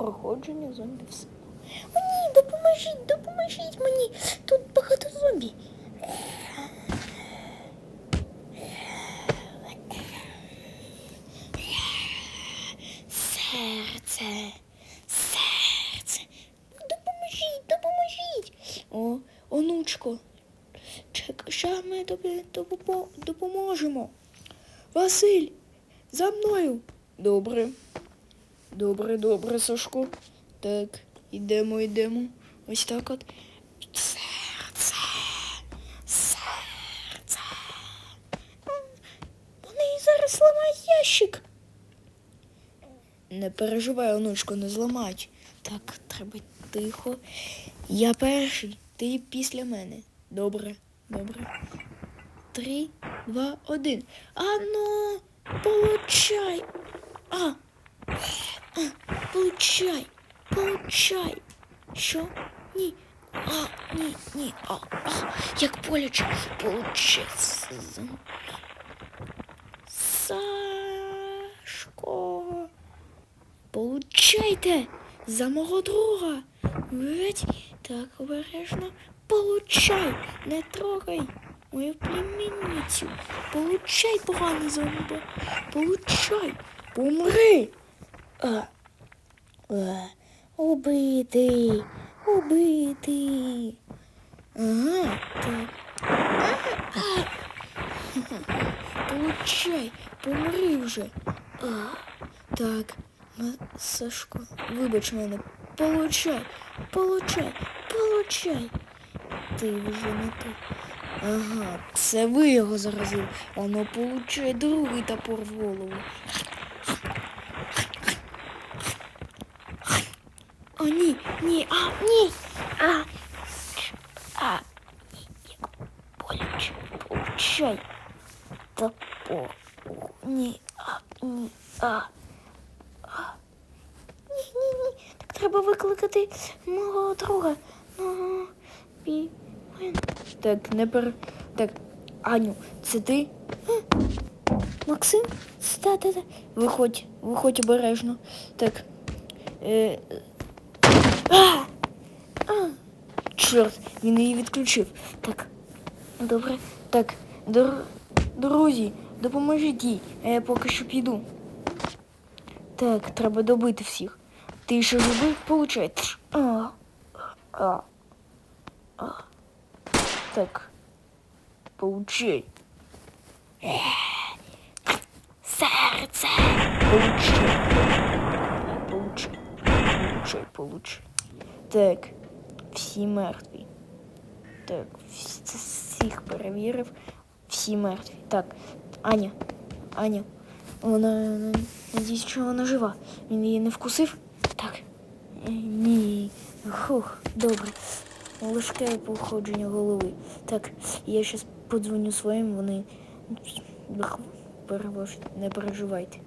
проходження зомбі в село. О, ні, допоможіть, допоможіть мені. Тут багато зомбі. Серце, серце. Допоможіть, допоможіть. О, онучко. Чек, що ми тобі допоможемо? Василь, за мною. Добре. Добре, добре, Сашко. Так, йдемо, йдемо. Ось так от. Серце. Серце. Вони зараз зламають ящик. Не переживай, онучко, не зламають. Так, треба тихо. Я перший, ти після мене. Добре, добре. Три, два, один. Ану, получай. А, а, получай, получай. Що? Ні. А, ні, ні. А, а, як боляче. Получай. С- Сашко. Получайте за мого друга. Геть. Так, обережно. Получай. Не трогай мою племінницю. Получай, поганий зомбі. Получай. Помри. А. А. Убитий. Убитий. Ага, так. Получай, помри вже. А, так, Сашко, вибач мене. Получай, получай, получай. Ти вже не ти. Ага, це ви його заразили. Воно получай другий топор в голову. О, ні, ні, а, ні. А, а, ні, як боляче, получай. Топор. Ух, Ні, а, ні, а. а. Ні, ні, ні. Так треба викликати мого друга. Ага, бі. Так, не пер. Так, Аню, це ти? А? Максим? Та, та, та. Виходь, виходь обережно. Так. Е... Чорт, він її відключив. Так, добре. Так, дор... друзі, допоможіть їй, а я поки що піду. Так, треба добити всіх. Ти ще живий, получаєш. А, а, а. Так. Получай. Серце. Получай. Получай. Получай, получай. Так. Всі мертві. Так, всіх перевірив. Всі мертві. Так, Аня. Аня. Вона надіюсь, що вона жива. Він її не вкусив? Так. Е, Ні. Хух, добре. Лишке походження голови. Так, я зараз подзвоню своїм, вони перевож- не переживайте.